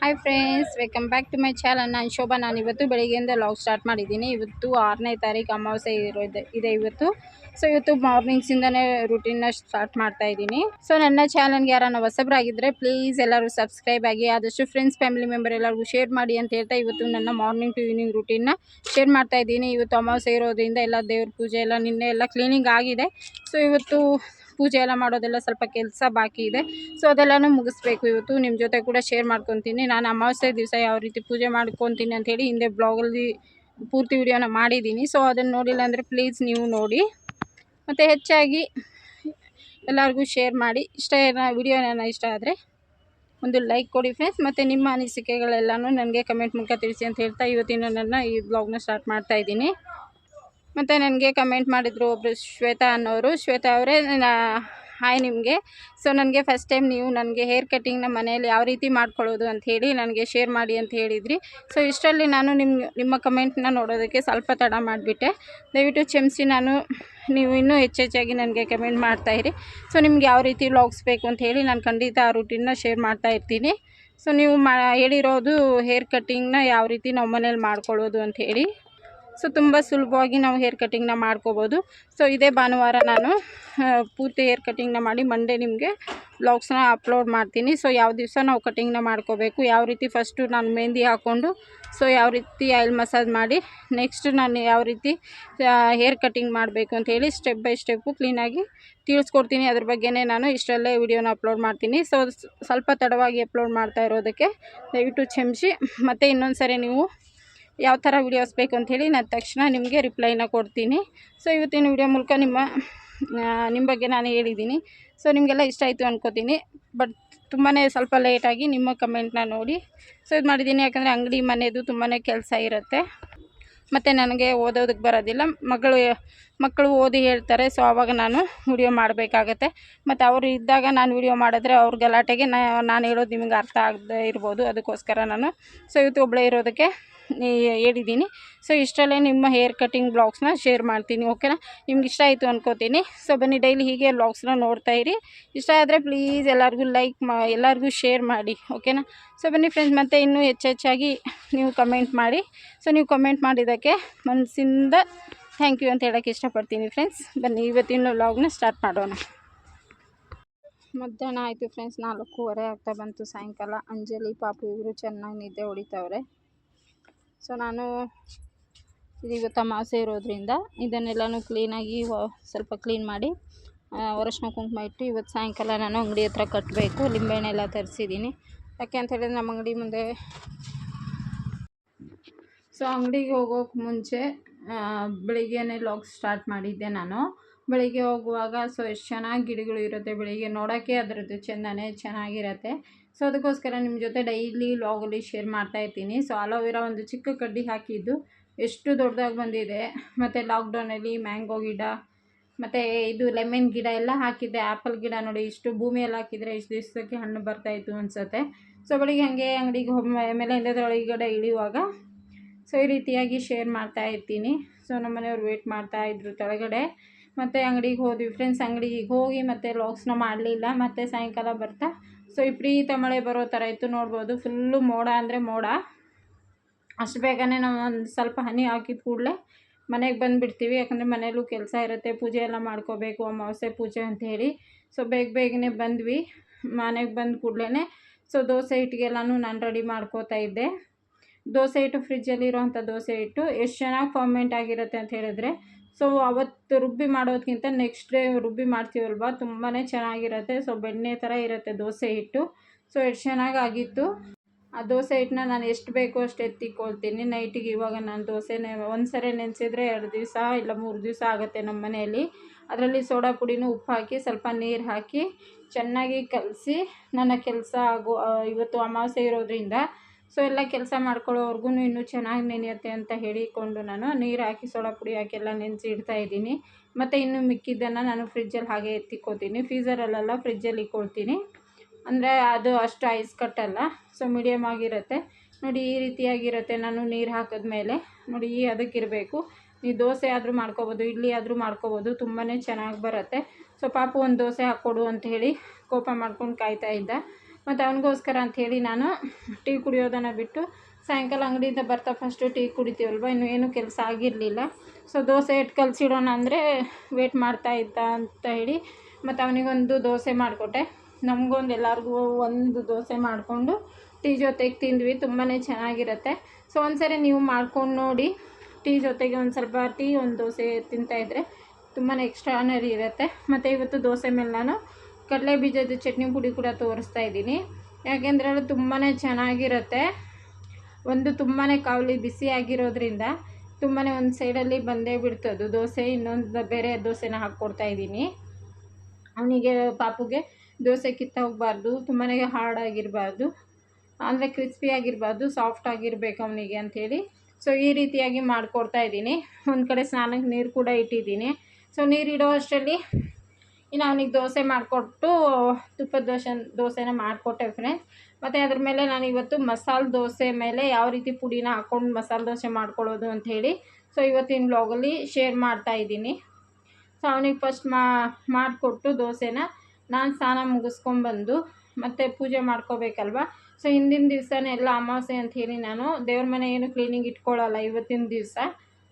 Hi friends welcome back to my channel ನಾನು ಶೋಭಾ. ನಾನು ಇವತ್ತು ಬೆಳಿಗ್ಗೆಯಿಂದ ಲಾಗ್ ಸ್ಟಾರ್ಟ್ ಮಾಡಿದ್ದೀನಿ. ಇವತ್ತು ಆರನೇ ತಾರೀಕು ಅಮಾವಾಸ್ಯೆ ಇರೋದು ಇದೆ ಇವತ್ತು. ಸೊ ಇವತ್ತು ಮಾರ್ನಿಂಗ್ಸಿಂದನೇ ರುಟೀನ್ನ ಸ್ಟಾರ್ಟ್ ಮಾಡ್ತಾ ಇದ್ದೀನಿ. ಸೊ ನನ್ನ ಚಾನಲ್ಗೆ ಯಾರನ್ನ ಹೊಸಬ್ರಾಗಿದ್ದರೆ ಪ್ಲೀಸ್ ಎಲ್ಲರೂ ಸಬ್ಸ್ಕ್ರೈಬ್ ಆಗಿ, ಆದಷ್ಟು ಫ್ರೆಂಡ್ಸ್ ಫ್ಯಾಮಿಲಿ ಮೆಂಬರ್ ಎಲ್ಲರಿಗೂ ಶೇರ್ ಮಾಡಿ ಅಂತ ಹೇಳ್ತಾ ಇವತ್ತು ನನ್ನ ಮಾರ್ನಿಂಗ್ ಟು ಈವ್ನಿಂಗ್ ರುಟೀನ್ನ ಶೇರ್ ಮಾಡ್ತಾ ಇದ್ದೀನಿ. ಇವತ್ತು ಅಮಾವಾಸ್ಯೆ ಇರೋದ್ರಿಂದ ಎಲ್ಲ ದೇವ್ರ ಪೂಜೆ ಎಲ್ಲ ನಿನ್ನೆ ಎಲ್ಲ ಕ್ಲೀನಿಂಗ್ ಆಗಿದೆ. ಸೊ ಇವತ್ತು ಪೂಜೆ ಎಲ್ಲ ಮಾಡೋದೆಲ್ಲ ಸ್ವಲ್ಪ ಕೆಲಸ ಬಾಕಿ ಇದೆ. ಸೊ ಅದೆಲ್ಲನೂ ಮುಗಿಸ್ಬೇಕು. ಇವತ್ತು ನಿಮ್ಮ ಜೊತೆ ಕೂಡ ಶೇರ್ ಮಾಡ್ಕೊತೀನಿ. ನಾನು ಅಮಾವಾಸ್ಯೆ ದಿವಸ ಯಾವ ರೀತಿ ಪೂಜೆ ಮಾಡ್ಕೊತೀನಿ ಅಂಥೇಳಿ ಹಿಂದೆ ಬ್ಲಾಗಲ್ಲಿ ಪೂರ್ತಿ ವಿಡಿಯೋನ ಮಾಡಿದ್ದೀನಿ. ಸೊ ಅದನ್ನು ನೋಡಿಲ್ಲ ಅಂದರೆ ಪ್ಲೀಸ್ ನೀವು ನೋಡಿ. ಮತ್ತು ಹೆಚ್ಚಾಗಿ ಎಲ್ಲರಿಗೂ ಶೇರ್ ಮಾಡಿ. ಇಷ್ಟ ವಿಡಿಯೋ ಇಷ್ಟ ಆದರೆ ಒಂದು ಲೈಕ್ ಕೊಡಿ ಫ್ರೆಂಡ್ಸ್ ಮತ್ತು ನಿಮ್ಮ ಅನಿಸಿಕೆಗಳೆಲ್ಲನೂ ನನಗೆ ಕಮೆಂಟ್ ಮೂಲಕ ತಿಳಿಸಿ ಅಂತ ಹೇಳ್ತಾ ಇವತ್ತಿನ ನನ್ನ ಈ ಬ್ಲಾಗ್ನ ಸ್ಟಾರ್ಟ್ ಮಾಡ್ತಾ ಇದ್ದೀನಿ. ಮತ್ತು ನನಗೆ ಕಮೆಂಟ್ ಮಾಡಿದರು ಒಬ್ಬರು ಶ್ವೇತಾ ಅನ್ನೋರು. ಶ್ವೇತಾ ಅವರೇ ಹಾಯ್ ನಿಮಗೆ. ಸೊ ನನಗೆ ಫಸ್ಟ್ ಟೈಮ್ ನೀವು ನನಗೆ ಹೇರ್ ಕಟ್ಟಿಂಗ್ನ ಮನೆಯಲ್ಲಿ ಯಾವ ರೀತಿ ಮಾಡ್ಕೊಳ್ಳೋದು ಅಂತ ಹೇಳಿ ನನಗೆ ಶೇರ್ ಮಾಡಿ ಅಂತ ಹೇಳಿದ್ರಿ. ಸೊ ಇಷ್ಟರಲ್ಲಿ ನಾನು ನಿಮ್ಮ ನಿಮ್ಮ ಕಮೆಂಟ್ನ ನೋಡೋದಕ್ಕೆ ಸ್ವಲ್ಪ ತಡ ಮಾಡಿಬಿಟ್ಟೆ. ದಯವಿಟ್ಟು ಕ್ಷಮಿಸಿ, ನಾನು ನೀವು ಇನ್ನೂ ಹೆಚ್ಚೆಚ್ಚಾಗಿ ನನಗೆ ಕಮೆಂಟ್ ಮಾಡ್ತಾಯಿರಿ ಸೊ ನಿಮ್ಗೆ ಯಾವ ರೀತಿ ವ್ಲಾಗ್ಸ್ ಬೇಕು ಅಂತ ಹೇಳಿ ನಾನು ಖಂಡಿತ ಆ ರೂಟೀನ್ನ ಶೇರ್ ಮಾಡ್ತಾ ಇರ್ತೀನಿ. ಸೊ ನೀವು ಮಾ, ಹೇಳಿರೋದು ಹೇರ್ ಕಟ್ಟಿಂಗ್ನ ಯಾವ ರೀತಿ ನಮ್ಮ ಮನೇಲಿ ಮಾಡ್ಕೊಳ್ಳೋದು ಅಂತ ಹೇಳಿ. ಸೊ ತುಂಬ ಸುಲಭವಾಗಿ ನಾವು ಹೇರ್ ಕಟ್ಟಿಂಗ್ನ ಮಾಡ್ಕೋಬೋದು. ಸೊ ಇದೇ ಭಾನುವಾರ ನಾನು ಪೂರ್ತಿ ಹೇರ್ ಕಟಿಂಗ್ನ ಮಾಡಿ ಮಂಡೇ ನಿಮಗೆ ಬ್ಲಾಗ್ಸ್ನ ಅಪ್ಲೋಡ್ ಮಾಡ್ತೀನಿ. ಸೊ ಯಾವ ದಿವಸ ನಾವು ಕಟ್ಟಿಂಗ್ನ ಮಾಡ್ಕೋಬೇಕು, ಯಾವ ರೀತಿ ಫಸ್ಟು ನಾನು ಮೆಹಂದಿ ಹಾಕ್ಕೊಂಡು ಸೊ ಯಾವ ರೀತಿ ಆಯಿಲ್ ಮಸಾಜ್ ಮಾಡಿ ನೆಕ್ಸ್ಟ್ ನಾನು ಯಾವ ರೀತಿ ಹೇರ್ ಕಟಿಂಗ್ ಮಾಡಬೇಕು ಅಂತ ಹೇಳಿ ಸ್ಟೆಪ್ ಬೈ ಸ್ಟೆಪ್ಪು ಕ್ಲೀನಾಗಿ ತಿಳಿಸ್ಕೊಡ್ತೀನಿ. ಅದ್ರ ಬಗ್ಗೆನೇ ನಾನು ಇಷ್ಟರಲ್ಲೇ ವಿಡಿಯೋನ ಅಪ್ಲೋಡ್ ಮಾಡ್ತೀನಿ. ಸೊ ಸ್ವಲ್ಪ ತಡವಾಗಿ ಅಪ್ಲೋಡ್ ಮಾಡ್ತಾ ಇರೋದಕ್ಕೆ ದಯವಿಟ್ಟು ಕ್ಷಮಿಸಿ. ಮತ್ತು ಇನ್ನೊಂದು ಸರಿ ನೀವು ಯಾವ ಥರ ವೀಡಿಯೋಸ್ ಬೇಕು ಅಂಥೇಳಿ ನಾನು ತಕ್ಷಣ ನಿಮಗೆ ರಿಪ್ಲೈನ ಕೊಡ್ತೀನಿ. ಸೊ ಇವತ್ತಿನ ವಿಡಿಯೋ ಮೂಲಕ ನಿಮ್ಮ ನಿಮ್ಮ ಬಗ್ಗೆ ನಾನು ಹೇಳಿದ್ದೀನಿ. ಸೊ ನಿಮಗೆಲ್ಲ ಇಷ್ಟ ಆಯಿತು ಅನ್ಕೋತೀನಿ. ಬಟ್ ತುಂಬಾ ಸ್ವಲ್ಪ ಲೇಟಾಗಿ ನಿಮ್ಮ ಕಮೆಂಟ್ನ ನೋಡಿ. ಸೊ ಇದು ಮಾಡಿದ್ದೀನಿ ಯಾಕಂದರೆ ಅಂಗಡಿ ಮನೆಯದು ತುಂಬಾ ಕೆಲಸ ಇರುತ್ತೆ. ಮತ್ತು ನನಗೆ ಓದೋದಕ್ಕೆ ಬರೋದಿಲ್ಲ. ಮಗಳು, ಮಕ್ಕಳು ಓದಿ ಹೇಳ್ತಾರೆ. ಸೊ ಆವಾಗ ನಾನು ವಿಡಿಯೋ ಮಾಡಬೇಕಾಗತ್ತೆ. ಮತ್ತು ಅವರು ಇದ್ದಾಗ ನಾನು ವಿಡಿಯೋ ಮಾಡಿದ್ರೆ ಅವ್ರ ಗಲಾಟೆಗೆ ನಾನು ಹೇಳೋದು ನಿಮಗೆ ಅರ್ಥ ಆಗದೆ ಇರ್ಬೋದು. ಅದಕ್ಕೋಸ್ಕರ ನಾನು. ಸೊ ಇವತ್ತು ಒಬ್ಬಳೇ ಇರೋದಕ್ಕೆ ಹೇಳಿದ್ದೀನಿ. ಸೊ ಇಷ್ಟರಲ್ಲೇ ನಿಮ್ಮ ಹೇರ್ ಕಟಿಂಗ್ ಬ್ಲಾಗ್ಸ್ನ ಶೇರ್ ಮಾಡ್ತೀನಿ ಓಕೆನಾ ನಿಮ್ಗೆ ಇಷ್ಟ ಆಯಿತು ಅನ್ಕೋತೀನಿ. ಸೊ ಬನ್ನಿ ಡೈಲಿ ಹೀಗೆ ಬ್ಲಾಗ್ಸ್ನ ನೋಡ್ತಾ ಇರಿ. ಇಷ್ಟ ಆದರೆ ಪ್ಲೀಸ್ ಎಲ್ಲರಿಗೂ ಲೈಕ್ ಮಾ, ಎಲ್ಲರಿಗೂ ಶೇರ್ ಮಾಡಿ ಓಕೆನಾ ಸೊ ಬನ್ನಿ ಫ್ರೆಂಡ್ಸ್ ಮತ್ತು ಇನ್ನೂ ಹೆಚ್ಚೆಚ್ಚಾಗಿ ನೀವು ಕಮೆಂಟ್ ಮಾಡಿ. ಸೊ ನೀವು ಕಮೆಂಟ್ ಮಾಡಿದ್ದಕ್ಕೆ ಮನಸ್ಸಿಂದ ಥ್ಯಾಂಕ್ ಯು ಅಂತ ಹೇಳೋಕ್ಕೆ ಇಷ್ಟಪಡ್ತೀನಿ ಫ್ರೆಂಡ್ಸ್ ಬನ್ನಿ, ಇವತ್ತಿನ ವ್ಲಾಗ್ನ ಸ್ಟಾರ್ಟ್ ಮಾಡೋಣ. ಮಧ್ಯಾಹ್ನ ಆಯಿತು ಫ್ರೆಂಡ್ಸ್ ನಾಲ್ಕೂವರೆ ಆಗ್ತಾ ಬಂತು ಸಾಯಂಕಾಲ. ಅಂಜಲಿ, ಪಾಪು ಇವರು ಚೆನ್ನಾಗಿ ನಿದ್ದೆ ಹೊಡಿತಾವ್ರೆ. ಸೊ ನಾನು ಇವತ್ತು ಅಮಾವಾಸ್ಯೆ ಇರೋದ್ರಿಂದ ಇದನ್ನೆಲ್ಲನೂ ಕ್ಲೀನಾಗಿ ಸ್ವಲ್ಪ ಕ್ಲೀನ್ ಮಾಡಿ ಅರಶಿನ ಕುಂಕುಮ ಇಟ್ಟು ಇವತ್ತು ಸಾಯಂಕಾಲ ನಾನು ಅಂಗಡಿ ಹತ್ರ ಕಟ್ಟಬೇಕು ಲಿಂಬೆಹಣ್ಣೆ ಎಲ್ಲ ತರಿಸಿದ್ದೀನಿ. ಯಾಕೆ ಅಂತ ಹೇಳಿದ್ರೆ ನಮ್ಮ ಅಂಗಡಿ ಮುಂದೆ ಸೊ ಅಂಗಡಿಗೆ ಹೋಗೋಕೆ ಮುಂಚೆ ಬೆಳಿಗ್ಗೆನೇ ಲಾಗ್ ಸ್ಟಾರ್ಟ್ ಮಾಡಿದ್ದೆ ನಾನು. ಬೆಳಿಗ್ಗೆ ಹೋಗುವಾಗ ಸೊ ಎಷ್ಟು ಚೆನ್ನಾಗಿ ಗಿಡಗಳು ಇರುತ್ತೆ ಬೆಳಿಗ್ಗೆ ನೋಡೋಕ್ಕೆ, ಅದರದ್ದು ಚೆಂದನೇ ಚೆನ್ನಾಗಿರುತ್ತೆ. ಸೊ, ಅದಕ್ಕೋಸ್ಕರ ನಿಮ್ಮ ಜೊತೆ ಡೈಲಿ ವ್ಲಾಗಲ್ಲಿ ಶೇರ್ ಮಾಡ್ತಾ ಇರ್ತೀನಿ ಸೊ ಅಲೋವೆರಾ ಒಂದು ಚಿಕ್ಕ ಕಡ್ಡಿ ಹಾಕಿದ್ದು. ಎಷ್ಟು ದೊಡ್ಡದಾಗಿ ಬಂದಿದೆ. ಮತ್ತು ಲಾಕ್ಡೌನಲ್ಲಿ ಮ್ಯಾಂಗೋ ಗಿಡ, ಮತ್ತು ಇದು ಲೆಮನ್ ಗಿಡ ಎಲ್ಲ ಹಾಕಿದ್ದೆ. ಆ್ಯಪಲ್ ಗಿಡ ನೋಡಿ, ಇಷ್ಟು ಭೂಮಿಯಲ್ಲಿ ಹಾಕಿದರೆ ಇಷ್ಟು ದಿವಸಕ್ಕೆ ಹಣ್ಣು ಬರ್ತಾಯಿತ್ತು ಅನಿಸುತ್ತೆ. ಸೊ ಬೆಳಿಗ್ಗೆ ಹಾಗೆ ಅಂಗಡಿಗೆ ಮೇಲೆ ಒಳಗಡೆ ಇಳಿಯುವಾಗ ಸೊ, ಈ ರೀತಿಯಾಗಿ ಶೇರ್ ಮಾಡ್ತಾ ಇರ್ತೀನಿ. ಸೊ ನಮ್ಮ ಮನೆಯವ್ರು ವೇಟ್ ಮಾಡ್ತಾ ಇದ್ರು ಕೆಳಗಡೆ ಮತ್ತು ಅಂಗಡಿಗೆ ಹೋದ್ವಿ. ಫ್ರೆಂಡ್ಸ್ ಅಂಗಡಿಗೆ ಹೋಗಿ ಮತ್ತೆ ಲಾಕ್ಸ್ನ ಮಾಡಲಿಲ್ಲ. ಮತ್ತು ಸಾಯಂಕಾಲ ಬರ್ತಾ ಸೊ ವಿಪರೀತ ಮಳೆ ಬರೋ ಥರ ಇತ್ತು, ನೋಡ್ಬೋದು. ಫುಲ್ಲು ಮೋಡ ಅಂದರೆ ಮೋಡ. ಅಷ್ಟು ಬೇಗನೆ ನಾವು ಒಂದು ಸ್ವಲ್ಪ ಹನಿ ಹಾಕಿದ ಕೂಡಲೇ ಮನೆಗೆ ಬಂದುಬಿಡ್ತೀವಿ. ಯಾಕಂದರೆ ಮನೆಯಲ್ಲೂ ಕೆಲಸ ಇರುತ್ತೆ, ಪೂಜೆ ಎಲ್ಲ ಮಾಡ್ಕೋಬೇಕು, ಅಮಾವಾಸ್ಯೆ ಪೂಜೆ ಅಂತ ಹೇಳಿ. ಸೊ ಬೇಗ ಬೇಗನೆ ಬಂದ್ವಿ. ಮನೆಗೆ ಬಂದ ಕೂಡಲೇ ಸೊ ದೋಸೆ ಹಿಟ್ಟಿಗೆಲ್ಲನೂ ನಾನು ರೆಡಿ ಮಾಡ್ಕೋತಾ ಇದ್ದೆ. ದೋಸೆ ಹಿಟ್ಟು ಫ್ರಿಜ್ಜಲ್ಲಿರೋವಂಥ ದೋಸೆ ಹಿಟ್ಟು ಎಷ್ಟು ಚೆನ್ನಾಗಿ ಫರ್ಮೆಂಟ್ ಆಗಿರುತ್ತೆ ಅಂತ ಹೇಳಿದ್ರೆ ಸೊ ಅವತ್ತು ರುಬ್ಬಿ ಮಾಡೋದಕ್ಕಿಂತ ನೆಕ್ಸ್ಟ್ ಡೇ ರುಬ್ಬಿ ಮಾಡ್ತೀವಲ್ವ? ತುಂಬಾ ಚೆನ್ನಾಗಿರುತ್ತೆ. ಸೊ ಬೆಣ್ಣೆ ಥರ ಇರುತ್ತೆ ದೋಸೆ ಹಿಟ್ಟು. ಸೊ ಎಷ್ಟು ಚೆನ್ನಾಗಿ ಆಗಿತ್ತು ಆ ದೋಸೆ ಹಿಟ್ಟನ್ನ ನಾನು ಎಷ್ಟು ಬೇಕೋ ಅಷ್ಟು ಎತ್ತಿಕೊಳ್ತೀನಿ. ನೈಟಿಗೆ ಇವಾಗ ನಾನು ದೋಸೆನೇ ಒಂದು ಸರಿ ನೆನೆಸಿದ್ರೆ ಎರಡು ದಿವಸ ಇಲ್ಲ ಮೂರು ದಿವಸ ಆಗುತ್ತೆ ನಮ್ಮ ಮನೆಯಲ್ಲಿ. ಅದರಲ್ಲಿ ಸೋಡಾ ಪುಡಿನೂ ಉಪ್ಪು ಹಾಕಿ, ಸ್ವಲ್ಪ ನೀರು ಹಾಕಿ, ಚೆನ್ನಾಗಿ ಕಲಸಿ, ನನ್ನ ಕೆಲಸ ಆಗೋ ಇವತ್ತು ಅಮಾವಾಸ್ಯೆ ಇರೋದ್ರಿಂದ ಸೊ ಎಲ್ಲ ಕೆಲಸ ಮಾಡ್ಕೊಳ್ಳೋವರ್ಗೂ ಇನ್ನೂ ಚೆನ್ನಾಗಿ ನೆನೆಯುತ್ತೆ ಅಂತ ಹೇಳಿಕೊಂಡು ನಾನು ನೀರು ಹಾಕಿ ಸೋಡಾ ಪುಡಿ ಹಾಕಿ ಎಲ್ಲ ನೆನೆಸಿ ಇಡ್ತಾ ಇದ್ದೀನಿ. ಮತ್ತು ಇನ್ನು ಮಿಕ್ಕಿದ್ದನ್ನು ನಾನು ಫ್ರಿಜ್ಜಲ್ಲಿ ಹಾಗೆ ಎತ್ತಿಕ್ಕೋತೀನಿ ಫ್ರೀಝರಲ್ಲೆಲ್ಲ ಫ್ರಿಜ್ಜಲ್ಲಿ ಇಕ್ಕೊಳ್ತೀನಿ. ಅಂದರೆ ಅದು ಅಷ್ಟು ಐಸ್ ಕಟ್ಟಲ್ಲ ಸೊ ಮೀಡಿಯಮ್ ಆಗಿರುತ್ತೆ. ನೋಡಿ ಈ ರೀತಿಯಾಗಿರುತ್ತೆ ನಾನು ನೀರು ಹಾಕಿದ್ಮೇಲೆ ನೋಡಿ ಈ ಅದಕ್ಕಿರಬೇಕು. ನೀವು ದೋಸೆ ಆದರೂ ಮಾಡ್ಕೋಬೋದು, ಇಡ್ಲಿ ಆದರೂ ಮಾಡ್ಕೋಬೋದು ತುಂಬಾ ಚೆನ್ನಾಗಿ ಬರುತ್ತೆ. ಸೊ ಪಾಪು ಒಂದು ದೋಸೆ ಹಾಕ್ಕೊಡು ಅಂತ ಹೇಳಿ ಕೋಪ ಮಾಡ್ಕೊಂಡು ಕಾಯ್ತಾ ಇದ್ದ. ಮತ್ತು ಅವನಿಗೋಸ್ಕರ ಅಂಥೇಳಿ ನಾನು ಟೀ ಕುಡಿಯೋದನ್ನು ಬಿಟ್ಟು ಸಾಯಂಕಾಲ ಅಂಗಡಿಯಿಂದ ಬರ್ತಾ ಫಸ್ಟು ಟೀ ಕುಡಿತೀವಲ್ವ? ಇನ್ನು ಏನೂ ಕೆಲಸ ಆಗಿರಲಿಲ್ಲ. ಸೊ ದೋಸೆ ಇಟ್ಟು ಕಲಸಿಡೋಣ ಅಂದರೆ ವೇಟ್ ಮಾಡ್ತಾ ಇದ್ದ ಅಂತ ಹೇಳಿ ಮತ್ತು ಅವನಿಗೊಂದು ದೋಸೆ ಮಾಡಿಕೊಟ್ಟೆ. ನಮಗೊಂದು ಎಲ್ಲರಿಗೂ ಒಂದು ದೋಸೆ ಮಾಡಿಕೊಂಡು ಟೀ ಜೊತೆಗೆ ತಿಂದ್ವಿ. ತುಂಬಾ ಚೆನ್ನಾಗಿರುತ್ತೆ. ಸೊ ಒಂದ್ಸರಿ ನೀವು ಮಾಡ್ಕೊಂಡು ನೋಡಿ ಟೀ ಜೊತೆಗೆ ಒಂದು ಸ್ವಲ್ಪ ಟೀ, ಒಂದು ದೋಸೆ ತಿಂತಾಯಿದ್ರೆ ತುಂಬಾ ಎಕ್ಸ್ಟ್ರಾನರಿ ಇರುತ್ತೆ. ಮತ್ತು ಇವತ್ತು ದೋಸೆ ಮೇಲೆ ನಾನು ಕಡಲೆ ಬೀಜದ ಚಟ್ನಿ ಪುಡಿ ಕೂಡ ತೋರಿಸ್ತಾ ಇದ್ದೀನಿ. ಯಾಕೆಂದರೆ ಅದು ತುಂಬಾ ಚೆನ್ನಾಗಿರುತ್ತೆ. ಒಂದು ತುಂಬಾ ಕಾವಲಿ ಬಿಸಿಯಾಗಿರೋದ್ರಿಂದ ತುಂಬಾ ಒಂದು ಸೈಡಲ್ಲಿ ಬಂದೇ ಬಿಡ್ತದು ದೋಸೆ, ಇನ್ನೊಂದು ಬೇರೆ ದೋಸೆನ ಹಾಕ್ಕೊಡ್ತಾ ಇದ್ದೀನಿ. ಅವನಿಗೆ, ಪಾಪುಗೆ ದೋಸೆ ಕಿತ್ತ ಹೋಗಬಾರ್ದು ತುಂಬಾ ಹಾರ್ಡ್ ಆಗಿರಬಾರ್ದು, ಅಂದರೆ ಕ್ರಿಸ್ಪಿ ಆಗಿರಬಾರ್ದು ಸಾಫ್ಟ್ ಆಗಿರಬೇಕು ಅವನಿಗೆ ಅಂಥೇಳಿ ಸೊ ಈ ರೀತಿಯಾಗಿ ಮಾಡಿಕೊಡ್ತಾ ಇದ್ದೀನಿ. ಒಂದು ಕಡೆ ಸ್ನಾನಕ್ಕೆ ನೀರು ಕೂಡ ಇಟ್ಟಿದ್ದೀನಿ. ಸೊ ನೀರು ಇಡೋ ಅಷ್ಟರಲ್ಲಿ ಇನ್ನು ಅವನಿಗೆ ದೋಸೆ ಮಾಡಿಕೊಟ್ಟು, ತುಪ್ಪದ ದೋಸೆ, ದೋಸೆನ ಮಾಡಿಕೊಟ್ಟೆ ಫ್ರೆಂಡ್ಸ್ ಮತ್ತು ಅದ್ರ ಮೇಲೆ ನಾನು ಇವತ್ತು ಮಸಾಲೆ ದೋಸೆ ಮೇಲೆ ಯಾವ ರೀತಿ ಪುಡಿನ ಹಾಕ್ಕೊಂಡು ಮಸಾಲೆ ದೋಸೆ ಮಾಡ್ಕೊಳ್ಳೋದು ಅಂಥೇಳಿ ಸೊ ಇವತ್ತಿನ ಬ್ಲಾಗಲ್ಲಿ ಶೇರ್ ಮಾಡ್ತಾ ಇದ್ದೀನಿ. ಸೊ ಅವನಿಗೆ ಫಸ್ಟ್ ಮಾಡಿಕೊಟ್ಟು ದೋಸೆನ ನಾನು ಸ್ನಾನ ಮುಗಿಸ್ಕೊಂಡ್ಬಂದು ಮತ್ತು ಪೂಜೆ ಮಾಡ್ಕೋಬೇಕಲ್ವ? ಸೊ ಹಿಂದಿನ ದಿವಸನೇ ಎಲ್ಲ ಅಮಾವಾಸ್ಯೆ ಅಂತ ಹೇಳಿ ನಾನು ದೇವ್ರ ಮನೆ ಏನು ಕ್ಲೀನಿಂಗ್ ಇಟ್ಕೊಳ್ಳಲ್ಲ ಇವತ್ತಿನ ದಿವಸ.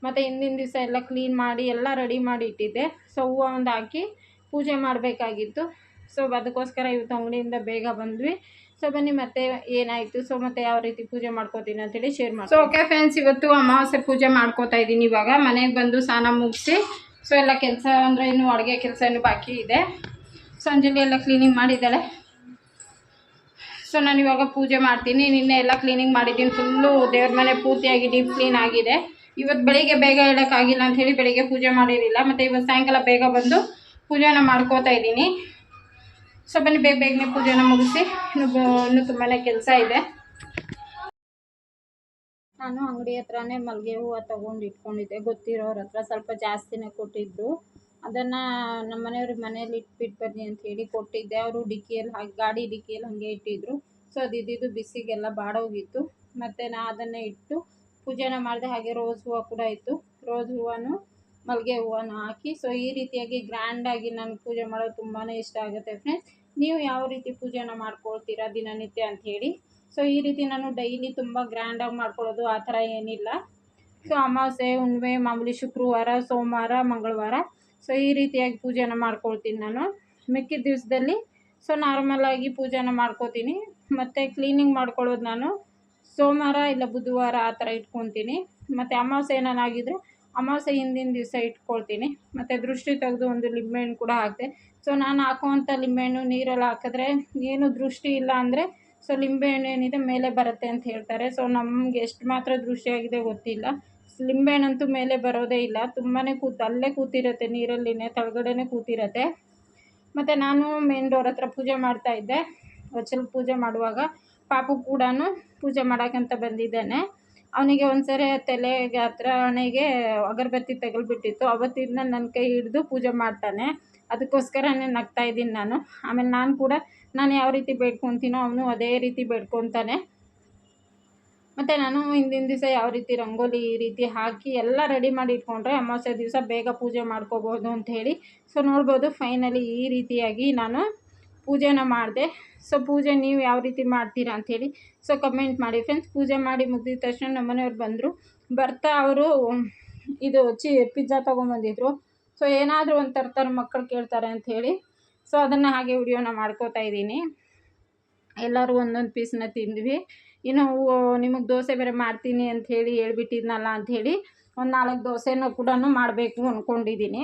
ಮತ್ತು ಹಿಂದಿನ ದಿವಸ ಎಲ್ಲ ಕ್ಲೀನ್ ಮಾಡಿ, ಎಲ್ಲ ರೆಡಿ ಮಾಡಿ ಇಟ್ಟಿದ್ದೆ. ಸೊ ಹೂವು ಒಂದು ಹಾಕಿ ಪೂಜೆ ಮಾಡಬೇಕಾಗಿತ್ತು. ಸೊ ಅದಕ್ಕೋಸ್ಕರ ಇವತ್ತು ಅಂಗಡಿಯಿಂದ ಬೇಗ ಬಂದ್ವಿ. ಸೊ ಬನ್ನಿ, ಮತ್ತೆ ಏನಾಯಿತು? ಸೊ ಮತ್ತೆ ಯಾವ ರೀತಿ ಪೂಜೆ ಮಾಡ್ಕೋತೀನಿ ಅಂತೇಳಿ ಶೇರ್ ಮಾಡಿ ಸೊ ಓಕೆ ಫ್ರೆಂಡ್ಸ್ ಇವತ್ತು ಅಮಾವಾಸ್ಯೆ ಪೂಜೆ ಮಾಡ್ಕೋತಾ ಇದ್ದೀನಿ ಇವಾಗ. ಮನೆಗೆ ಬಂದು ಸ್ನಾನ ಮುಗಿಸಿ ಸೊ ಎಲ್ಲ ಕೆಲಸ ಅಂದರೆ ಇನ್ನು ಅಡುಗೆ ಕೆಲಸ ಇನ್ನೂ ಬಾಕಿ ಇದೆ. ಸಂಜೆಲಿ ಎಲ್ಲ ಕ್ಲೀನಿಂಗ್ ಮಾಡಿದ್ದಾಳೆ. ಸೊ ನಾನು ಇವಾಗ ಪೂಜೆ ಮಾಡ್ತೀನಿ. ನಿನ್ನೆ ಎಲ್ಲ ಕ್ಲೀನಿಂಗ್ ಮಾಡಿದ್ದೀನಿ. ಫುಲ್ಲು ದೇವ್ರ ಮನೆ ಪೂರ್ತಿಯಾಗಿ ಡೀಪ್ ಕ್ಲೀನ್ ಆಗಿದೆ. ಇವತ್ತು ಬೆಳಿಗ್ಗೆ ಬೇಗ ಹೇಳೋಕ್ಕಾಗಿಲ್ಲ ಅಂಥೇಳಿ ಬೆಳಿಗ್ಗೆ ಪೂಜೆ ಮಾಡಿರಲಿಲ್ಲ. ಮತ್ತು ಇವತ್ತು ಸಾಯಂಕಾಲ ಬೇಗ ಬಂದು ಪೂಜೆನ ಮಾಡ್ಕೋತಾ ಇದ್ದೀನಿ. ಸೊ ಬನ್ನಿ, ಬೇಗ ಬೇಗನೆ ಪೂಜೆನ ಮುಗಿಸಿ. ಇನ್ನು ತುಂಬಾ ಕೆಲಸ ಇದೆ. ನಾನು ಅಂಗಡಿ ಹತ್ರನೇ ಮಲ್ಲಿಗೆ ಹೂವು ತೊಗೊಂಡು ಇಟ್ಕೊಂಡಿದ್ದೆ. ಗೊತ್ತಿರೋರ ಹತ್ರ ಸ್ವಲ್ಪ ಜಾಸ್ತಿನೇ ಕೊಟ್ಟಿದ್ರು. ಅದನ್ನು ನಮ್ಮ ಮನೆಯವ್ರಿಗೆ ಮನೇಲಿ ಇಟ್ಬಿಟ್ಟು ಬನ್ನಿ ಅಂತ ಹೇಳಿ ಕೊಟ್ಟಿದ್ದೆ. ಅವರು ಡಿಕ್ಕಿಯಲ್ಲಿ ಹಾಗೆ, ಗಾಡಿ ಡಿಕ್ಕಿಯಲ್ಲಿ ಹಾಗೆ ಇಟ್ಟಿದ್ರು. ಸೊ ಅದು ಇದ್ದಿದ್ದು ಬಿಸಿಗೆಲ್ಲ ಬಾಡೋಗಿತ್ತು. ಮತ್ತು ನಾ ಅದನ್ನೇ ಇಟ್ಟು ಪೂಜೆನ ಮಾಡಿದೆ ಹಾಗೆ ರೋಸ್ ಹೂವು ಕೂಡ ಇತ್ತು. ರೋಸ್ ಹೂವನ್ನು ಮಲ್ಲಿಗೆ ಹೂವನ್ನು ಹಾಕಿ ಸೊ ಈ ರೀತಿಯಾಗಿ ಗ್ರ್ಯಾಂಡಾಗಿ ನಾನು ಪೂಜೆ ಮಾಡೋದು ತುಂಬಾ ಇಷ್ಟ ಆಗುತ್ತೆ ಫ್ರೆಂಡ್ಸ್ ನೀವು ಯಾವ ರೀತಿ ಪೂಜೆನ ಮಾಡ್ಕೊಳ್ತೀರಾ ದಿನನಿತ್ಯ ಅಂತ ಹೇಳಿ. ಸೊ ಈ ರೀತಿ ನಾನು ಡೈಲಿ ತುಂಬ ಗ್ರ್ಯಾಂಡಾಗಿ ಮಾಡ್ಕೊಳ್ಳೋದು ಆ ಥರ ಏನಿಲ್ಲ. ಸೊ ಅಮಾವಾಸ್ಯೆ, ಹುಣ್ಣಿಮೆ, ಮಾಮೂಲಿ ಶುಕ್ರವಾರ, ಸೋಮವಾರ, ಮಂಗಳವಾರ ಸೊ ಈ ರೀತಿಯಾಗಿ ಪೂಜೆನ ಮಾಡ್ಕೊಳ್ತೀನಿ ನಾನು. ಮಿಕ್ಕಿದ ದಿವಸದಲ್ಲಿ ಸೊ ನಾರ್ಮಲಾಗಿ ಪೂಜೆನ ಮಾಡ್ಕೋತೀನಿ. ಮತ್ತು ಕ್ಲೀನಿಂಗ್ ಮಾಡ್ಕೊಳ್ಳೋದು ನಾನು. ಸೋಮವಾರ ಇಲ್ಲ ಬುಧವಾರ ಆ ಥರ ಇಟ್ಕೊತೀನಿ. ಮತ್ತು ಅಮಾವಾಸ್ಯೆ ಏನಾಗಿದ್ದರೆ ಅಮಾವಾಸ್ಯೆ ಹಿಂದಿನ ದಿವಸ ಇಟ್ಕೊಳ್ತೀನಿ. ಮತ್ತು ದೃಷ್ಟಿ ತೆಗೆದು ಒಂದು ಲಿಂಬೆಹಣ್ಣು ಕೂಡ ಹಾಕಿದೆ. ಸೊ ನಾನು ಹಾಕುವಂಥ ಲಿಂಬೆಹಣ್ಣು ನೀರಲ್ಲಿ ಹಾಕಿದ್ರೆ ಏನು ದೃಷ್ಟಿ ಇಲ್ಲ ಅಂದರೆ ಸೊ ಲಿಂಬೆಹಣ್ಣು ಏನಿದೆ ಮೇಲೆ ಬರುತ್ತೆ ಅಂತ ಹೇಳ್ತಾರೆ. ಸೊ ನಮಗೆ ಎಷ್ಟು ಮಾತ್ರ ದೃಷ್ಟಿಯಾಗಿದೆ ಗೊತ್ತಿಲ್ಲ. ಲಿಂಬೆಹಣ್ಣಂತೂ ಮೇಲೆ ಬರೋದೇ ಇಲ್ಲ. ತುಂಬಾ ಕೂತು, ಅಲ್ಲೇ ಕೂತಿರುತ್ತೆ, ನೀರಲ್ಲಿನೇ ತಳಗಡೆ ಕೂತಿರುತ್ತೆ. ಮತ್ತು ನಾನು ಮೇನ್ ಡೋರ್ ಹತ್ರ ಪೂಜೆ ಮಾಡ್ತಾಯಿದ್ದೆ ವಚಲ್ ಪೂಜೆ ಮಾಡುವಾಗ ಪಾಪು ಕೂಡ ಪೂಜೆ ಮಾಡೋಕ್ಕಂತ ಬಂದಿದ್ದಾನೆ. ಅವನಿಗೆ ಒಂದ್ಸರಿ ತಲೆಗೆ ಹತ್ರ ಹಣೆಗೆ ಅಗರಬತ್ತಿ ತಗಲ್ಬಿಟ್ಟಿತ್ತು ಅವತ್ತಿಂದ ನನ್ನ ಕೈ ಹಿಡಿದು ಪೂಜೆ ಮಾಡ್ತಾನೆ. ಅದಕ್ಕೋಸ್ಕರನೇ ನಗ್ತಾ ಇದ್ದೀನಿ ನಾನು. ಆಮೇಲೆ ನಾನು ಕೂಡ ನಾನು ಯಾವ ರೀತಿ ಬೇಡ್ಕೊತೀನೋ ಅವನು ಅದೇ ರೀತಿ ಬೇಡ್ಕೊತಾನೆ. ಮತ್ತು ನಾನು ಹಿಂದಿನ ದಿವಸ ಯಾವ ರೀತಿ ರಂಗೋಲಿ ಈ ರೀತಿ ಹಾಕಿ ಎಲ್ಲ ರೆಡಿ ಮಾಡಿ ಇಟ್ಕೊಂಡ್ರೆ ಅಮಾವಾಸ್ಯೆ ದಿವಸ ಬೇಗ ಪೂಜೆ ಮಾಡ್ಕೋಬೋದು ಅಂತ ಹೇಳಿ. ಸೊ ನೋಡ್ಬೋದು ಫೈನಲಿ ಈ ರೀತಿಯಾಗಿ ನಾನು ಪೂಜೆನ ಮಾಡಿದೆ. ಸೊ ಪೂಜೆ ನೀವು ಯಾವ ರೀತಿ ಮಾಡ್ತೀರಾ ಅಂಥೇಳಿ ಸೊ ಕಮೆಂಟ್ ಮಾಡಿ. ಫ್ರೆಂಡ್ಸ್ ಪೂಜೆ ಮಾಡಿ ಮುಗಿದ ತಕ್ಷಣ ನಮ್ಮ ಮನೆಯವ್ರು ಬಂದರು. ಬರ್ತಾ ಅವರು ಇದು ಚಿ ಪಿಜ್ಜಾ ತೊಗೊಂಬಂದಿದ್ರು. ಸೊ ಏನಾದರೂ ಒಂದು ತರ್ತಾರೆ ಮಕ್ಕಳು ಕೇಳ್ತಾರೆ ಅಂಥೇಳಿ ಸೊ ಅದನ್ನು ಹಾಗೆ ವಿಡಿಯೋನ ಮಾಡ್ಕೋತಾ ಇದ್ದೀನಿ. ಎಲ್ಲರೂ ಒಂದೊಂದು ಪೀಸ್ನ ತಿಂದ್ವಿ. ಇನ್ನು ನಿಮಗೆ ದೋಸೆ ಬೇರೆ ಮಾಡ್ತೀನಿ ಅಂಥೇಳಿ ಹೇಳ್ಬಿಟ್ಟಿದ್ನಲ್ಲ ಅಂಥೇಳಿ ಒಂದು ನಾಲ್ಕು ದೋಸೆನೂ ಕೂಡ ಮಾಡಬೇಕು ಅಂದ್ಕೊಂಡಿದ್ದೀನಿ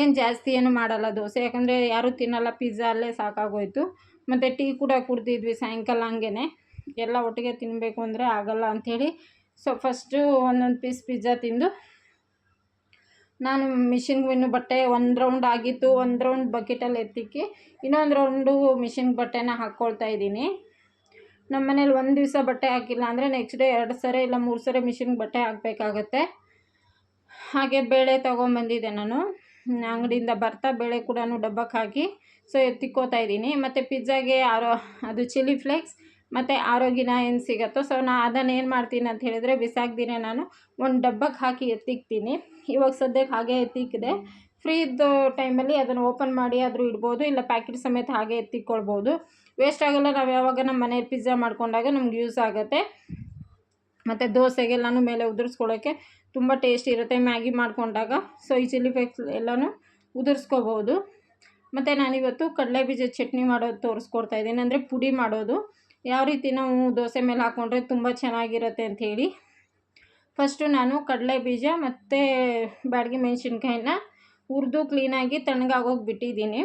ಏನು ಜಾಸ್ತಿ ಏನು ಮಾಡಲ್ಲ ದೋಸೆ. ಯಾಕಂದರೆ ಯಾರೂ ತಿನ್ನಲ್ಲ ಪಿಜ್ಜಾ ಅಲ್ಲೇ ಸಾಕಾಗೋಯಿತು. ಮತ್ತು ಟೀ ಕೂಡ ಕುಡ್ದಿದ್ವಿ ಸಾಯಂಕಾಲ ಹಂಗೆ ಎಲ್ಲ ಒಟ್ಟಿಗೆ ತಿನ್ನಬೇಕು ಅಂದರೆ ಆಗಲ್ಲ ಅಂಥೇಳಿ. ಸೊ ಫಸ್ಟು ಒಂದೊಂದು ಪೀಸ್ ಪಿಜ್ಜಾ ತಿಂದು, ನಾನು ಮಿಷಿನ್ಗೆ ಇನ್ನು ಬಟ್ಟೆ ಒಂದು ರೌಂಡ್ ಆಗಿತ್ತು. ಒಂದು ರೌಂಡ್ ಬಕೆಟಲ್ಲಿ ಎತ್ತಿಕ್ಕಿ, ಇನ್ನೊಂದು ರೌಂಡು ಮಿಷಿನ್ಗೆ ಬಟ್ಟೆನ ಹಾಕ್ಕೊಳ್ತಾ ಇದ್ದೀನಿ. ನಮ್ಮ ಮನೇಲಿ ಒಂದು ದಿವಸ ಬಟ್ಟೆ ಹಾಕಿಲ್ಲ ಅಂದರೆ ನೆಕ್ಸ್ಟ್ ಡೇ ಎರಡು ಸರಿ ಇಲ್ಲ ಮೂರು ಸರಿ ಮಿಷಿನ್ಗೆ ಬಟ್ಟೆ ಹಾಕಬೇಕಾಗತ್ತೆ. ಹಾಗೆ ಬೇಳೆ ತೊಗೊಂಬಂದಿದ್ದೆ ನಾನು. ಅಂಗಡಿಯಿಂದ ಬರ್ತಾ ಬೇಳೆ ಕೂಡ ಡಬ್ಬಕ್ಕೆ ಹಾಕಿ ಸೊ ಎತ್ತಿಕ್ಕೋತಾ ಇದ್ದೀನಿ. ಮತ್ತು ಪಿಜ್ಜಾಗೆ ಆರೋ, ಅದು ಚಿಲ್ಲಿ ಫ್ಲೇಕ್ಸ್, ಮತ್ತು ಆರೋಗ್ಯನ ಏನು ಸಿಗುತ್ತೋ, ಸೊ ನಾ ಅದನ್ನು ಏನು ಮಾಡ್ತೀನಿ ಅಂತ ಹೇಳಿದರೆ ಬಿಸಾಕ್ದಿನೇ ನಾನು ಒಂದು ಡಬ್ಬಕ್ಕೆ ಹಾಕಿ ಎತ್ತಿಕ್ತೀನಿ ಇವಾಗ ಸದ್ಯಕ್ಕೆ ಹಾಗೆ ಎತ್ತಿಕ್ಕಿದೆ ಫ್ರೀ ಇದ್ದ ಟೈಮಲ್ಲಿ ಅದನ್ನು ಓಪನ್ ಮಾಡಿ ಆದರೂ ಇಡ್ಬೋದು, ಇಲ್ಲ ಪ್ಯಾಕೆಟ್ ಸಮೇತ ಹಾಗೆ ಎತ್ತಿಕ್ಕೊಳ್ಬೋದು ವೇಸ್ಟ್ ಆಗಲ್ಲ, ನಾವು ಯಾವಾಗ ನಮ್ಮ ಮನೇಲಿ ಪಿಜ್ಜಾ ಮಾಡ್ಕೊಂಡಾಗ ನಮ್ಗೆ ಯೂಸ್ ಆಗುತ್ತೆ. ಮತ್ತು ದೋಸೆಗೆಲ್ಲನೂ ಮೇಲೆ ಉದುರಿಸ್ಕೊಳ್ಳೋಕ್ಕೆ ತುಂಬ ಟೇಸ್ಟ್ ಇರುತ್ತೆ, ಮ್ಯಾಗಿ ಮಾಡ್ಕೊಂಡಾಗ. ಸೊ ಈ ಚಿಲ್ಲಿ ಫ್ಲೇಕ್ಸ್ ಎಲ್ಲನೂ ಉದುರಿಸ್ಕೋಬೋದು. ಮತ್ತು ನಾನಿವತ್ತು ಕಡಲೆ ಬೀಜ ಚಟ್ನಿ ಮಾಡೋದು ತೋರಿಸ್ಕೊಡ್ತಾ ಇದ್ದೀನಿ. ಅಂದರೆ ಪುಡಿ ಮಾಡೋದು. ಯಾವ ರೀತಿ ನಾವು ದೋಸೆ ಮೇಲೆ ಹಾಕ್ಕೊಂಡ್ರೆ ತುಂಬ ಚೆನ್ನಾಗಿರುತ್ತೆ ಅಂಥೇಳಿ ಫಸ್ಟು ನಾನು ಕಡಲೆ ಬೀಜ ಮತ್ತು ಬ್ಯಾಡಗಿ ಮೆಣಸಿನ್ಕಾಯಿನ ಹುರಿದು ಕ್ಲೀನಾಗಿ ತಣ್ಣಗಾಗೋಗಿ ಬಿಟ್ಟಿದ್ದೀನಿ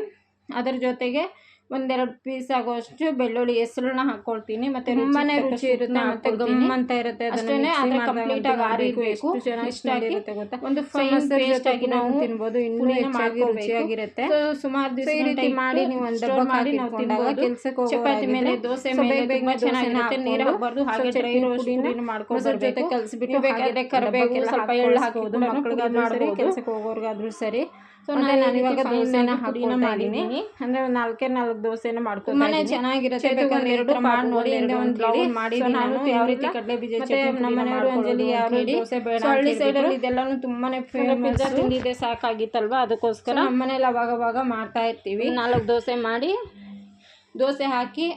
ಅದರ ಜೊತೆಗೆ ಒಂದೆರಡು ಪೀಸ್ ಆಗೋಷ್ಟು ಬೆಳ್ಳುಳ್ಳಿ ಹೆಸರನ್ನ ಹಾಕೊಳ್ತೀನಿ ಮತ್ತೆ ತುಂಬಾನೇ ರುಚಿ ಇರುತ್ತೆ ಮತ್ತೆ ಗಮ್ ಅಂತ ಇರುತ್ತೆ ಅಷ್ಟೇ ಅಂದ್ರೆ ಕಂಪ್ಲೀಟ್ ಆಗಿ ಆರಿಬೇಕು ಇಷ್ಟ ಆಗಿರುತ್ತೆ ಗೊತ್ತಾ? ಒಂದು ಫೈನ್ ಪೇಸ್ಟ್ ಆಗಿ ನಾವು ತಿನ್ಬೋದು ಇನ್ನೂ ಹೆಚ್ಚಾಗಿ ರುಚಿಯಾಗಿರುತ್ತೆ. ಸುಮಾರು ದಿವಸ ಈ ರೀತಿ ಮಾಡಿ ನೀವು ಒಂದು ಡಬ್ಬ ಮಾಡಿ ನಾವು ತಿನ್ಬಹುದು ಕೆಲಸಕ್ಕೆ ಚಪಾತಿ ಮೇಲೆ ದೋಸೆ ಮೇಲೆ ತುಂಬಾ ಚೆನ್ನಾಗಿರುತ್ತೆ. ನೀರು ಹಾಕಬಾರ್ದು ಹಾಗೆ ಡ್ರೈ ರೋಸ್ಟ್ ಮಾಡ್ಕೊಂಡು ಜೊತೆ ಕಲಿಸ್ಬಿಟ್ಟು ಬೇಕಾದ್ರೆ ಕರಿಬೇವು ಸ್ವಲ್ಪ ಎಳ್ಳು ಹಾಕೋದು ಮಕ್ಕಳಿಗೆ ಸರಿ ಕೆಲಸಕ್ಕೆ ಹೋಗೋರ್ಗಾದ್ರೂ ಸರಿ. ಸೊ ನಾನು ಇವಾಗ ದೋಸೆನ ಹಾಕಿನ ಮಾಡಿದ್ದೀನಿ ಅಂದರೆ ಒಂದು ನಾಲ್ಕೇ ನಾಲ್ಕು ದೋಸೆನ ಮಾಡ್ಕೊಂಡು ಮನೆ ಚೆನ್ನಾಗಿರುತ್ತೆ. ಎರಡು ಮಾಡಿ ನೋಡಿ ಒಂದು ಬ್ಲೌಸ್ ಮಾಡಿ ನಾನು ಯಾವ ರೀತಿ ಕಡಲೆ ಬೀಜ ಚಟ್ನಿ ನಮ್ಮ ಮನೆಯವರು ಅಂಜಲಿ ಯಾವ ರೀತಿ ದೋಸೆ ಬೇಡ ಹಳ್ಳಿ ಸೈಡಲ್ಲಿ ಇದೆಲ್ಲನೂ ತುಂಬಾನೇ ಫೇಮಸ್ ತಿಂದಿದೆ ಸಾಕಾಗಿತ್ತಲ್ವಾ ಅದಕ್ಕೋಸ್ಕರ? ನಮ್ಮ ಮನೇಲಿ ಅವಾಗ ಅವಾಗ ಮಾಡ್ತಾ ಇರ್ತೀವಿ. ನಾಲ್ಕು ದೋಸೆ ಮಾಡಿ ದೋಸೆ ಹಾಕಿ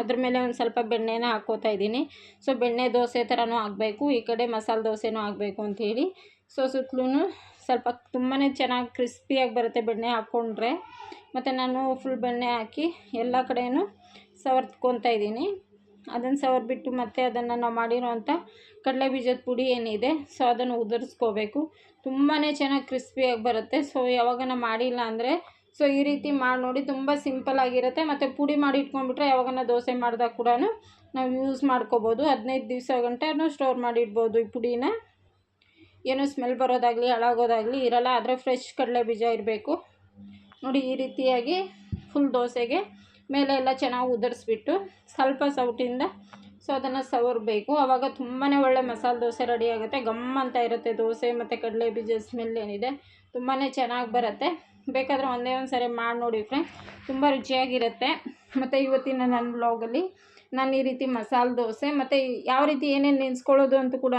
ಅದ್ರ ಮೇಲೆ ಒಂದು ಸ್ವಲ್ಪ ಬೆಣ್ಣೆನ ಹಾಕ್ಕೋತಾ ಇದ್ದೀನಿ. ಸೊ ಬೆಣ್ಣೆ ದೋಸೆ ಥರನೂ ಆಗಬೇಕು ಈ ಕಡೆ ಮಸಾಲೆ ದೋಸೆನೂ ಆಗಬೇಕು ಅಂಥೇಳಿ ಸೊ ಸುತ್ತಲೂ ಸ್ವಲ್ಪ ತುಂಬಾ ಚೆನ್ನಾಗಿ ಕ್ರಿಸ್ಪಿಯಾಗಿ ಬರುತ್ತೆ ಬೆಣ್ಣೆ ಹಾಕ್ಕೊಂಡ್ರೆ ಮತ್ತು ನಾನು ಫುಲ್ ಬೆಣ್ಣೆ ಹಾಕಿ ಎಲ್ಲ ಕಡೆಯೂ ಸವರ್ತ್ಕೊತಾ ಇದ್ದೀನಿ. ಅದನ್ನು ಸವರ್ಬಿಟ್ಟು ಮತ್ತೆ ಅದನ್ನು ನಾವು ಮಾಡಿರೋವಂಥ ಕಡಲೆ ಬೀಜದ ಪುಡಿ ಏನಿದೆ ಸೊ ಅದನ್ನು ಉದುರಿಸ್ಕೋಬೇಕು. ತುಂಬಾ ಚೆನ್ನಾಗಿ ಕ್ರಿಸ್ಪಿಯಾಗಿ ಬರುತ್ತೆ. ಸೊ ಯಾವಾಗನ ಮಾಡಿಲ್ಲ ಅಂದರೆ ಸೊ ಈ ರೀತಿ ಮಾಡಿ ನೋಡಿ ತುಂಬ ಸಿಂಪಲ್ ಆಗಿರುತ್ತೆ. ಮತ್ತು ಪುಡಿ ಮಾಡಿ ಇಟ್ಕೊಂಡ್ಬಿಟ್ರೆ ಯಾವಾಗನ ದೋಸೆ ಮಾಡಿದಾಗ ಕೂಡ ನಾವು ಯೂಸ್ ಮಾಡ್ಕೋಬೋದು. ಹದಿನೈದು ದಿವಸ ಗಂಟೆ ಸ್ಟೋರ್ ಮಾಡಿ ಇಡ್ಬೋದು ಈ ಪುಡಿನ. ಏನು ಸ್ಮೆಲ್ ಬರೋದಾಗಲಿ, ಹಾಳಾಗೋದಾಗಲಿ ಇರಲ್ಲ. ಆದರೆ ಫ್ರೆಶ್ ಕಡಲೆ ಬೀಜ ಇರಬೇಕು. ನೋಡಿ, ಈ ರೀತಿಯಾಗಿ ಫುಲ್ ದೋಸೆಗೆ ಮೇಲೆ ಎಲ್ಲ ಚೆನ್ನಾಗಿ ಉದುರಿಸ್ಬಿಟ್ಟು ಸ್ವಲ್ಪ ಸೌಟಿಂದ ಸೊ ಅದನ್ನು ಸವರಬೇಕು. ಆವಾಗ ತುಂಬಾ ಒಳ್ಳೆ ಮಸಾಲೆ ದೋಸೆ ರೆಡಿ ಆಗುತ್ತೆ. ಗಮ್ ಅಂತ ಇರುತ್ತೆ ದೋಸೆ ಮತ್ತು ಕಡಲೆ ಬೀಜ ಸ್ಮೆಲ್ ಏನಿದೆ. ತುಂಬಾ ಚೆನ್ನಾಗಿ ಬರುತ್ತೆ. ಬೇಕಾದರೆ ಒಂದೇ ಒಂದು ಸರಿ ಮಾಡಿ ನೋಡಿ ಫ್ರೆಂಡ್ಸ್ ತುಂಬ ರುಚಿಯಾಗಿರುತ್ತೆ. ಮತ್ತು ಇವತ್ತಿನ ನನ್ನ ಬ್ಲಾಗಲ್ಲಿ ನಾನು ಈ ರೀತಿ ಮಸಾಲೆ ದೋಸೆ ಮತ್ತು ಯಾವ ರೀತಿ ಏನೇನು ನೆನೆಸ್ಕೊಳ್ಳೋದು ಅಂತ ಕೂಡ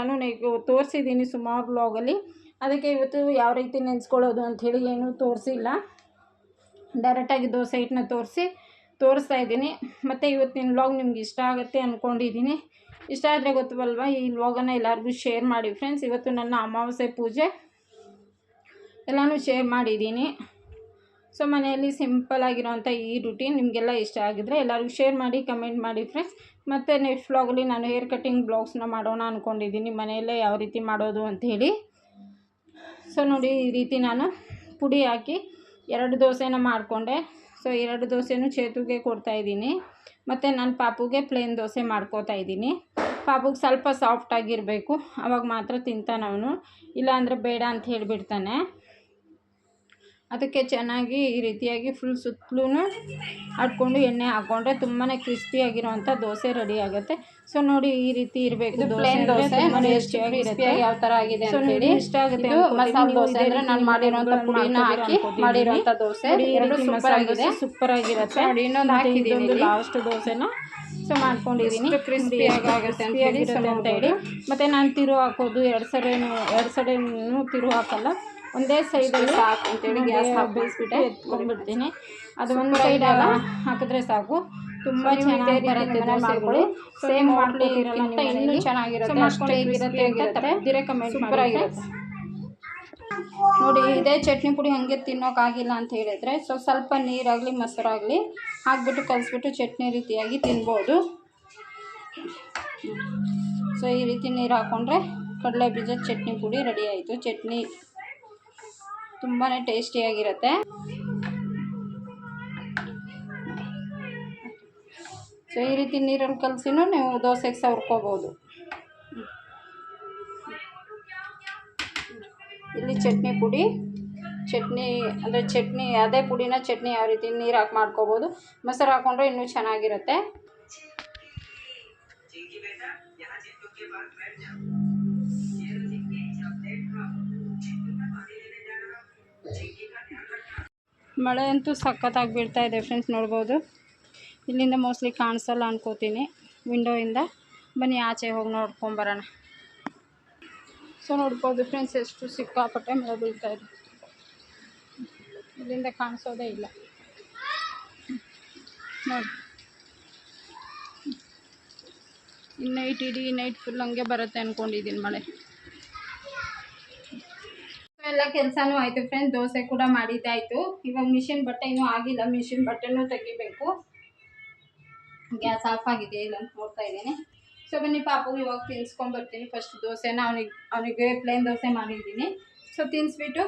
ತೋರಿಸಿದ್ದೀನಿ ಸುಮಾರು ಬ್ಲಾಗಲ್ಲಿ ಅದಕ್ಕೆ ಇವತ್ತು ಯಾವ ರೀತಿ ನೆನೆಸ್ಕೊಳ್ಳೋದು ಅಂಥೇಳಿ ಏನೂ ತೋರಿಸಿಲ್ಲ. ಡೈರೆಕ್ಟಾಗಿ ದೋಸೆ ಹಿಟ್ಟನ್ನ ತೋರಿಸಿ ತೋರಿಸ್ತಾ ಇದ್ದೀನಿ. ಮತ್ತು ಇವತ್ತಿನ ವ್ಲಾಗ್ ನಿಮ್ಗೆ ಇಷ್ಟ ಆಗುತ್ತೆ ಅಂದ್ಕೊಂಡಿದ್ದೀನಿ ಇಷ್ಟ ಆದರೆ ಗೊತ್ತವಲ್ವ ಈ ವ್ಲಾಗನ್ನು ಎಲ್ಲರಿಗೂ ಶೇರ್ ಮಾಡಿ. ಫ್ರೆಂಡ್ಸ್ ಇವತ್ತು ನನ್ನ ಅಮಾವಾಸ್ಯೆ ಪೂಜೆ. ಎಲ್ಲನೂ ಶೇರ್ ಮಾಡಿದ್ದೀನಿ. ಸೊ ಮನೆಯಲ್ಲಿ ಸಿಂಪಲ್ ಆಗಿರೋವಂಥ ಈ ರುಟೀನ್ ನಿಮಗೆಲ್ಲ ಇಷ್ಟ ಆಗಿದ್ರೆ ಎಲ್ಲರಿಗೂ ಶೇರ್ ಮಾಡಿ ಕಮೆಂಟ್ ಮಾಡಿ ಫ್ರೆಂಡ್ಸ್ ಮತ್ತು ನೆಕ್ಸ್ಟ್ ವ್ಲಾಗಲ್ಲಿ ನಾನು ಹೇರ್ ಕಟಿಂಗ್ ಬ್ಲಾಗ್ಸ್ನ ಮಾಡೋಣ ಅಂದ್ಕೊಂಡಿದ್ದೀನಿ ಮನೆಯಲ್ಲೇ ಯಾವ ರೀತಿ ಮಾಡೋದು ಅಂಥೇಳಿ ಸೊ ನೋಡಿ, ಈ ರೀತಿ ನಾನು ಪುಡಿ ಹಾಕಿ ಎರಡು ದೋಸೆನ ಮಾಡಿಕೊಂಡೆ. ಸೊ ಎರಡು ದೋಸೆನೂ ಚೇತುಗೆ ಕೊಡ್ತಾಯಿದ್ದೀನಿ ಮತ್ತು ನಾನು ಪಾಪುಗೆ ಪ್ಲೇನ್ ದೋಸೆ ಮಾಡ್ಕೋತಾ ಇದ್ದೀನಿ. ಪಾಪುಗೆ ಸ್ವಲ್ಪ ಸಾಫ್ಟಾಗಿರಬೇಕು ಅವಾಗ ಮಾತ್ರ ತಿಂತಾನವನು ಇಲ್ಲಾಂದರೆ ಬೇಡ ಅಂತ ಹೇಳಿಬಿಡ್ತಾನೆ. ಅದಕ್ಕೆ ಚೆನ್ನಾಗಿ ಈ ರೀತಿಯಾಗಿ ಫುಲ್ ಸುತ್ತಲೂ ಹಾಕ್ಕೊಂಡು ಎಣ್ಣೆ ಹಾಕ್ಕೊಂಡ್ರೆ ತುಂಬಾ ಕ್ರಿಸ್ಪಿಯಾಗಿರೋವಂಥ ದೋಸೆ ರೆಡಿ ಆಗುತ್ತೆ. ಸೊ ನೋಡಿ ಈ ರೀತಿ ಇರಬೇಕು. ದೋಸೆ ಎಷ್ಟು ಯಾವ ಥರ ಆಗಿದೆ ಸೊ ಹೇಳಿ. ಇಷ್ಟ ಆಗುತ್ತೆ ಮಸಾಲೆ ದೋಸೆ ಅಂದರೆ ನಾನು ಮಾಡಿರೋಂಥ ಪುಡಿನ ಹಾಕಿ ಮಾಡಿರೋಂಥ ದೋಸೆ. ಎರಡು ಸೂಪರ್ ಆಗಿದೆ. ಸೂಪರ್ ಆಗಿರುತ್ತೆ. ನೋಡಿ ಇನ್ನೊಂದು ಹಾಕಿದ್ದೀನಿ ಲಾಸ್ಟ್ ದೋಸೆನ? ಸೊ ಮಾಡ್ಕೊಂಡಿದ್ದೀನಿ. ಕ್ರಿಸ್ಪಿಯಾಗಿ ಆಗುತ್ತೆ ಅಂತ ಹೇಳಿ ಅಂತ ಹೇಳಿ. ಮತ್ತು ನಾನು ತಿರು ಹಾಕೋದು ಎರಡು ಸರಿ ಎರಡು ಸರಿ ತಿರು ಹಾಕಲ್ಲ ಒಂದೇ ಸೈಡಲ್ಲಿ ಸಾಕು ಅಂತೇಳಿ ಗ್ಯಾಸ್ ಬೇಯಿಸ್ಬಿಟ್ಟು ಎತ್ಕೊಂಡ್ಬಿಡ್ತೀನಿ. ಅದು ಒಂದು ಸೈಡಲ್ಲ ಹಾಕಿದ್ರೆ ಸಾಕು. ತುಂಬ ಚೆನ್ನಾಗಿ ಬರುತ್ತೆ ದೋಸೆಗಳು. ಸೇಮ್ ಮಾಡ್ಕೊತಿರಲ್ಲ ಇನ್ನೂ ಚೆನ್ನಾಗಿರುತ್ತೆ ಅಷ್ಟೇ ಹೇಗಿರುತ್ತೆ ಅಂತ ತಪ್ಪದಿರೇ ಕಮೆಂಟ್ ಸೂಪರ್ ಆಗಿರುತ್ತೆ ನೋಡಿ ಇದೇ ಚಟ್ನಿ ಪುಡಿ ಹಾಗೆ ತಿನ್ನೋಕ್ಕಾಗಿಲ್ಲ ಅಂತ ಹೇಳಿದ್ರೆ ಸೊ ಸ್ವಲ್ಪ ನೀರಾಗಲಿ ಮೊಸರಾಗಲಿ ಹಾಕ್ಬಿಟ್ಟು ಕಲಿಸ್ಬಿಟ್ಟು ಚಟ್ನಿ ರೀತಿಯಾಗಿ ತಿನ್ಬೋದು. ಸೊ ಈ ರೀತಿ ನೀರು ಹಾಕ್ಕೊಂಡ್ರೆ ಕಡಲೆ ಬೀಜದ ಚಟ್ನಿ ಪುಡಿ ರೆಡಿ ಆಯಿತು. ಚಟ್ನಿ ತುಂಬಾ ಟೇಸ್ಟಿಯಾಗಿರುತ್ತೆ ಸೊ ಈ ರೀತಿ ನೀರಲ್ಲಿ ಕಲಸಿನೂ ನೀವು ದೋಸೆಗೆ ಸವರ್ಕೋಬೋದು. ಇಲ್ಲಿ ಚಟ್ನಿ ಪುಡಿ, ಚಟ್ನಿ ಅಂದರೆ ಚಟ್ನಿ, ಅದೇ ಪುಡಿನ ಚಟ್ನಿ ಯಾವ ರೀತಿ ನೀರು ಹಾಕಿ ಮಾಡ್ಕೋಬೋದು. ಮೊಸರು ಹಾಕ್ಕೊಂಡ್ರೆ ಇನ್ನೂ ಚೆನ್ನಾಗಿರುತ್ತೆ. ಮಳೆ ಅಂತೂ ಸಖತ್ತಾಗಿ ಬೀಳ್ತಾ ಇದೆ ಫ್ರೆಂಡ್ಸ್ ನೋಡ್ಬೋದು. ಇಲ್ಲಿಂದ ಮೋಸ್ಟ್ಲಿ ಕಾಣಿಸಲ್ಲ ಅನ್ಕೋತೀನಿ. ವಿಂಡೋಯಿಂದ ಬನ್ನಿ ಆಚೆ ಹೋಗಿ ನೋಡ್ಕೊಂಬರೋಣ ಸೊ ನೋಡ್ಬೋದು ಫ್ರೆಂಡ್ಸ್ ಎಷ್ಟು ಸಿಕ್ಕಾಪಟ್ಟೆ ಮಳೆ ಬೀಳ್ತಾ ಇದೆ. ಇಲ್ಲಿಂದ ಕಾಣಿಸೋದೇ ಇಲ್ಲ. ನೋಡಿ. ನೈಟ್ ಇಡೀ ನೈಟ್ ಫುಲ್ ಹಂಗೆ ಬರುತ್ತೆ ಅಂದ್ಕೊಂಡಿದ್ದೀನಿ ಮಳೆ. ಎಲ್ಲ ಕೆಲಸನೂ ಆಯಿತು ಫ್ರೆಂಡ್ ದೋಸೆ ಕೂಡ ಮಾಡಿದ್ದಾಯಿತು ಇವಾಗ ಮಿಷಿನ್ ಬಟ್ಟೆ ಆಗಿಲ್ಲ. ಮಿಷಿನ್ ಬಟ್ಟೆನೂ ತೆಗಿಬೇಕು. ಗ್ಯಾಸ್ ಆಫ್ ಆಗಿದೆ ಇಲ್ಲ ಅಂತ ನೋಡ್ತಾ ಇದ್ದೀನಿ. ಸೊ ಬನ್ನಿ ಪಾಪು, ಇವಾಗ ತಿನ್ಸ್ಕೊಂಡು ಬರ್ತೀನಿ. ಫಸ್ಟ್ ದೋಸೆನ ಅವನಿಗೆ ಅವನಿಗೆ ಪ್ಲೇನ್ ದೋಸೆ ಮಾಡಿದ್ದೀನಿ. ಸೊ ತಿನ್ನಿಸ್ಬಿಟ್ಟು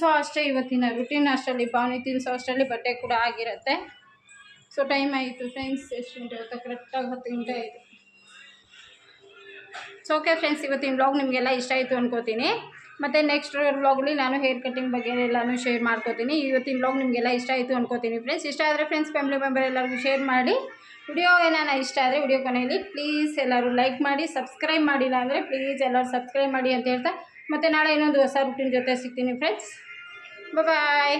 ಸೊ ಅಷ್ಟೇ ಇವತ್ತಿನ ರುಟೀನ್ ಅಷ್ಟರಲ್ಲಿ ಪಾವನಿ ತಿನ್ನಿಸೋ ಅಷ್ಟರಲ್ಲಿ ಬಟ್ಟೆ ಕೂಡ ಆಗಿರುತ್ತೆ. ಸೊ ಟೈಮ್ ಆಯಿತು ಫ್ರೆಂಡ್ಸ್ ಎಷ್ಟು ಗಂಟೆ ಇವತ್ತು ಕರೆಕ್ಟಾಗಿ ಹತ್ತು ಗಂಟೆ ಆಯಿತು. ಸೊ ಓಕೆ ಫ್ರೆಂಡ್ಸ್ ಇವತ್ತಿನ ವ್ಲಾಗ್ ನಿಮಗೆಲ್ಲ ಇಷ್ಟ ಆಯಿತು ಅನ್ಕೋತೀನಿ. ಮತ್ತು ನೆಕ್ಸ್ಟ್ ವ್ಲಾಗಲ್ಲಿ ನಾನು ಹೇರ್ ಕಟಿಂಗ್ ಬಗ್ಗೆ ಎಲ್ಲನೂ ಶೇರ್ ಮಾಡ್ಕೋತೀನಿ. ಇವತ್ತಿನ ವ್ಲಾಗ್ ನಿಮಗೆಲ್ಲ ಇಷ್ಟ ಆಯಿತು ಅನ್ಕೋತೀನಿ ಫ್ರೆಂಡ್ಸ್ ಇಷ್ಟ ಆದರೆ ಫ್ರೆಂಡ್ಸ್ ಫ್ಯಾಮಿಲಿ ಮೆಂಬರ್ ಎಲ್ಲರಿಗೂ ಶೇರ್ ಮಾಡಿ. ವಿಡಿಯೋ ಏನಾನ ಇಷ್ಟ ಆದರೆ ವಿಡಿಯೋ ಕೊನೆಯಲ್ಲಿ ಪ್ಲೀಸ್ ಎಲ್ಲರೂ ಲೈಕ್ ಮಾಡಿ ಸಬ್ಸ್ಕ್ರೈಬ್ ಮಾಡಿಲ್ಲ ಅಂದರೆ ಪ್ಲೀಸ್ ಎಲ್ಲರೂ ಸಬ್ಸ್ಕ್ರೈಬ್ ಮಾಡಿ ಅಂತ ಹೇಳ್ತಾ. ಮತ್ತು ನಾಳೆ ಇನ್ನೊಂದು ಹೊಸ ರುಟೀನ್ ಜೊತೆ ಸಿಗ್ತೀನಿ ಫ್ರೆಂಡ್ಸ್ ಬಾಯ್